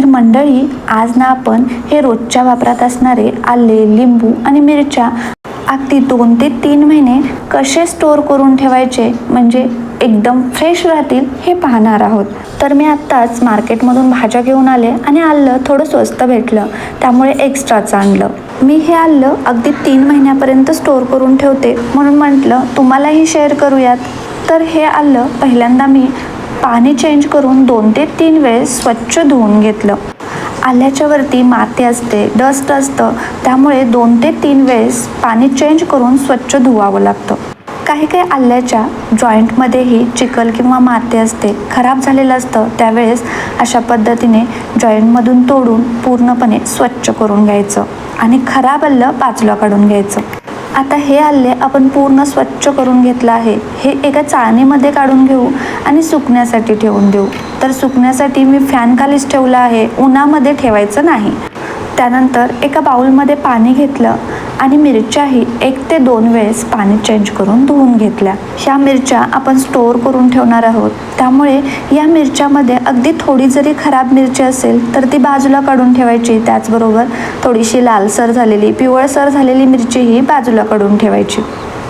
तर मंडळी आज ना आपण हे रोजच्या वापरात असणारे आले लिंबू आणि मिरच्या अगदी दोन ते तीन महिने कसे स्टोअर करून ठेवायचे म्हणजे एकदम फ्रेश राहतील हे पाहणार आहोत. तर मी आत्ताच मार्केटमधून भाज्या घेऊन आले आणि आलं थोडं स्वस्त भेटलं त्यामुळे एक्स्ट्राचं आणलं. मी हे आलं अगदी तीन महिन्यापर्यंत स्टोअर करून ठेवते म्हणून म्हटलं तुम्हालाही शेअर करूयात. तर हे आलं पहिल्यांदा मी पाणी चेंज करून दोन ते तीन वेळेस स्वच्छ धुवून घेतलं. आल्याच्या वरती माती असते डस्ट असतं. त्यामुळे दोन ते तीन वेळेस पाणी चेंज करून स्वच्छ धुवावं लागतं. काही काही आल्याच्या जॉईंटमध्येही चिखल किंवा माती असते खराब झालेलं असतं. त्यावेळेस अशा पद्धतीने जॉईंटमधून तोडून पूर्णपणे स्वच्छ करून घ्यायचं आणि खराब आलं बाजूला काढून घ्यायचं. आता हे आले आपण पूर्ण स्वच्छ करून घेतलं आहे. हे एका चाळणीमध्ये काढून घेऊ आणि सुकण्यासाठी ठेवून देऊ. तर सुकण्यासाठी मी फॅन खालीच ठेवलं आहे. उन्हामध्ये ठेवायचं नाही. त्यानंतर एका बाउलमध्ये पाणी घेतलं. आणि मिरच्याही एक ते दोन वेळेस पाणी चेंज करून धुवून घेतल्या. ह्या मिरच्या आपण स्टोअर करून ठेवणार आहोत. त्यामुळे या मिरच्यामध्ये अगदी थोडी जरी खराब मिरची असेल तर ती बाजूला काढून ठेवायची. त्याचबरोबर थोडीशी लालसर झालेली पिवळसर झालेली मिरचीही बाजूला काढून ठेवायची.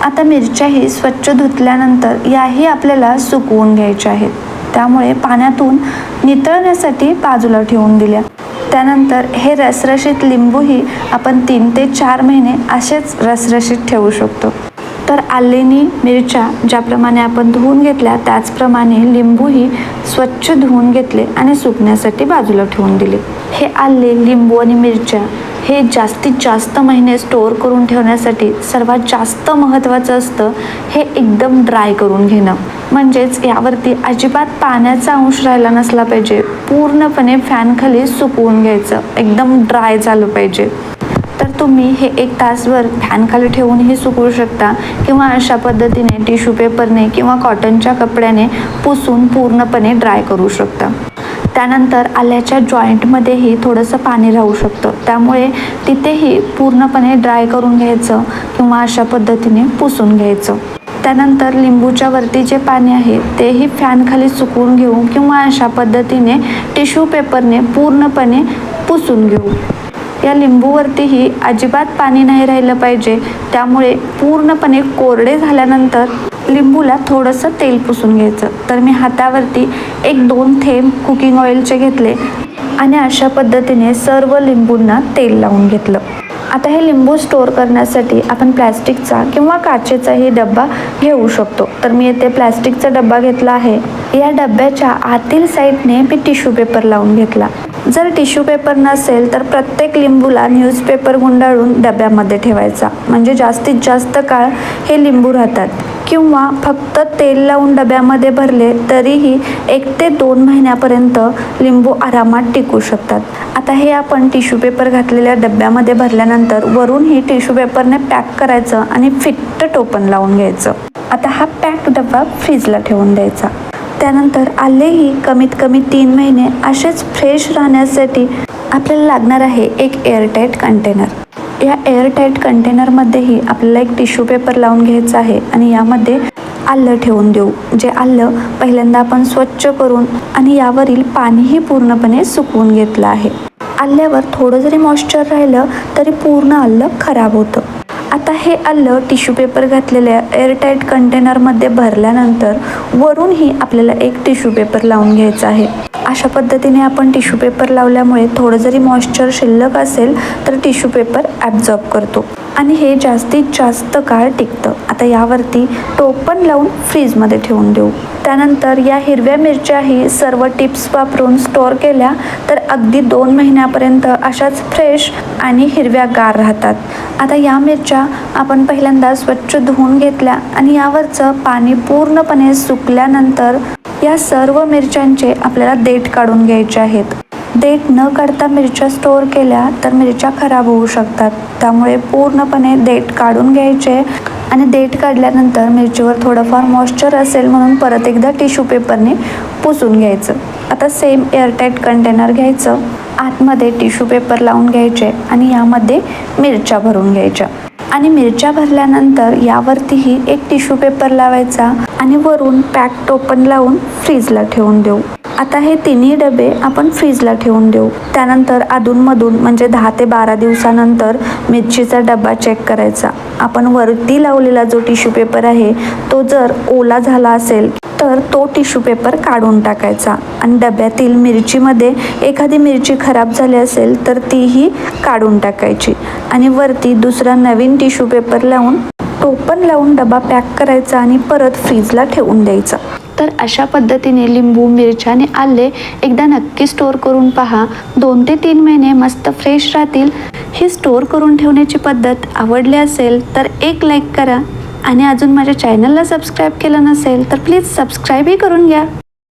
आता मिरच्याही स्वच्छ धुतल्यानंतर याही आपल्याला सुकवून घ्यायच्या आहेत. त्यामुळे पाण्यातून नितळण्यासाठी बाजूला ठेवून दिल्या. त्यानंतर हे रसरशीत लिंबूही आपण तीन ते चार महिने असेच रसरशीत ठेवू शकतो. तर आलेनी मिरच्या ज्याप्रमाणे आपण धुवून घेतल्या त्याचप्रमाणे लिंबूही स्वच्छ धुवून घेतले आणि सुकण्यासाठी बाजूला ठेवून दिले. हे आले लिंबू आणि मिरच्या हे जास्तीत जास्त महिने स्टोअर करून ठेवण्यासाठी सर्वात जास्त महत्त्वाचं असतं हे एकदम ड्राय करून घेणं. म्हणजेच यावरती अजिबात पाण्याचा अंश राहिला नसला पाहिजे. पूर्णपणे फॅनखाली सुकवून घ्यायचं. एकदम ड्राय झालं पाहिजे. तर तुम्ही हे एक तासभर फॅनखाली ठेवूनही सुकवू शकता किंवा अशा पद्धतीने टिश्यू पेपरने किंवा कॉटनच्या कपड्याने पुसून पूर्णपणे ड्राय करू शकता. त्यानंतर आल्याच्या जॉईंटमध्येही थोडंसं पाणी राहू शकतं. त्यामुळे तिथेही पूर्णपणे ड्राय करून घ्यायचं किंवा अशा पद्धतीने पुसून घ्यायचं. त्यानंतर लिंबूच्या वरती जे पाणी आहे तेही फॅनखाली सुकवून घेऊ किंवा अशा पद्धतीने टिश्यू पेपरने पूर्णपणे पुसून घेऊ. या लिंबूवरतीही अजिबात पाणी नाही राहिलं पाहिजे. त्यामुळे पूर्णपणे कोरडे झाल्यानंतर लिंबूला थोडंसं तेल पुसून घ्यायचं. तर मी हातावरती एक दोन थेंब कुकिंग ऑइलचे घेतले आणि अशा पद्धतीने सर्व लिंबूंना तेल लावून घेतलं. आता हे लिंबू स्टोअर करण्यासाठी आपण प्लॅस्टिकचा किंवा काचेचाही डब्बा घेऊ शकतो. तर मी येथे प्लॅस्टिकचा डब्बा घेतला आहे. या डब्याच्या आतील साईडने मी टिश्यू पेपर लावून घेतला. जर टिश्यू पेपर नसेल तर प्रत्येक लिंबूला न्यूजपेपर गुंडाळून डब्यामध्ये ठेवायचा. म्हणजे जास्तीत जास्त काळ हे लिंबू राहतात. किंवा फक्त तेल लावून डब्यामध्ये भरले तरीही एक ते दोन महिन्यापर्यंत लिंबू आरामात टिकू शकतात. आता हे आपण टिश्यू पेपर घातलेल्या डब्यामध्ये भरल्यानंतर वरूनही टिश्यू पेपरने पॅक करायचं आणि फिट्ट टोपण लावून घ्यायचं. आता हा पॅक डबा फ्रीजला ठेवून द्यायचा. त्यानंतर आलेही कमीत कमी तीन महिने असेच फ्रेश राहण्यासाठी आपल्याला लागणार आहे एक एअरटाईट कंटेनर या एअरटाईट कंटेनरमध्येही आपल्याला एक टिश्यू पेपर लावून घ्यायचा आहे आणि यामध्ये आलं ठेवून देऊ. जे आलं पहिल्यांदा आपण स्वच्छ करून आणि यावरील पाणीही पूर्णपणे सुकवून घेतलं आहे. आल्यावर थोडं जरी मॉइश्चर राहिलं तरी पूर्ण आलं खराब होतं. आता हे आलं टिश्यू पेपर घातलेल्या एअरटाईट कंटेनरमध्ये भरल्यानंतर वरूनही आपल्याला एक टिश्यू पेपर लावून घ्यायचा आहे. अशा पद्धतीने आपण टिश्यू पेपर लावल्यामुळे थोडं जरी मॉइश्चर शिल्लक असेल तर टिश्यू पेपर ॲब्झॉर्ब करतो. आणि हे जास्तीत जास्त काळ टिकतं. आता यावरती टोपण लावून फ्रीजमध्ये ठेवून देऊ. त्यानंतर या हिरव्या मिरच्याही सर्व टिप्स वापरून स्टोअर केल्या तर अगदी दोन महिन्यापर्यंत अशाच फ्रेश आणि हिरव्या गार राहतात. आता या मिरच्या आपण पहिल्यांदा स्वच्छ धुवून घेतल्या आणि यावरचं पाणी पूर्णपणे सुकल्यानंतर या सर्व मिरच्यांचे आपल्याला देठ काढून घ्यायचे आहेत. देठ न काढता मिरच्या स्टोअर केल्या तर मिरच्या खराब होऊ शकतात. त्यामुळे पूर्णपणे देठ काढून घ्यायचे आणि देठ काढल्यानंतर मिरचीवर थोडंफार मॉइश्चर असेल म्हणून परत एकदा टिश्यू पेपरने पुसून घ्यायचं. आता सेम एअरटाईट कंटेनर घ्यायचं. आतमध्ये टिश्यू पेपर लावून घ्यायचे आणि यामध्ये मिरच्या भरून घ्यायच्या. आणि मिरच्या भरल्यानंतर यावरतीही एक टिश्यू पेपर लावायचा आणि वरून पॅक टोपन लावून फ्रीजला ठेवून देऊ. आता हे तिन्ही डबे आपण फ्रीजला ठेवून देऊ. त्यानंतर अधूनमधून म्हणजे दहा ते बारा दिवसानंतर मिरचीचा डबा चेक करायचा. आपण वरती लावलेला जो टिश्यू पेपर आहे तो जर ओला झाला असेल तर तो टिश्यू पेपर काढून टाकायचा. आणि डब्यातील मिरचीमध्ये एखादी मिरची खराब झाली असेल तर तीही काढून टाकायची. आणि वरती दुसरा नवीन टिश्यू पेपर लावून टोपण लावून डबा पॅक करायचा आणि परत फ्रीजला ठेवून द्यायचा. तर अशा पद्धतीने लिंबू मिरच्याने आले एकदा नक्की स्टोअर करून पहा. दोन ते तीन महिने मस्त फ्रेश राहतील. ही स्टोअर करून ठेवण्याची पद्धत आवडली असेल तर एक लाईक करा. आणि अजून माझ्या चॅनलला सबस्क्राईब केलं नसेल तर प्लीज सबस्क्राईबही करून घ्या.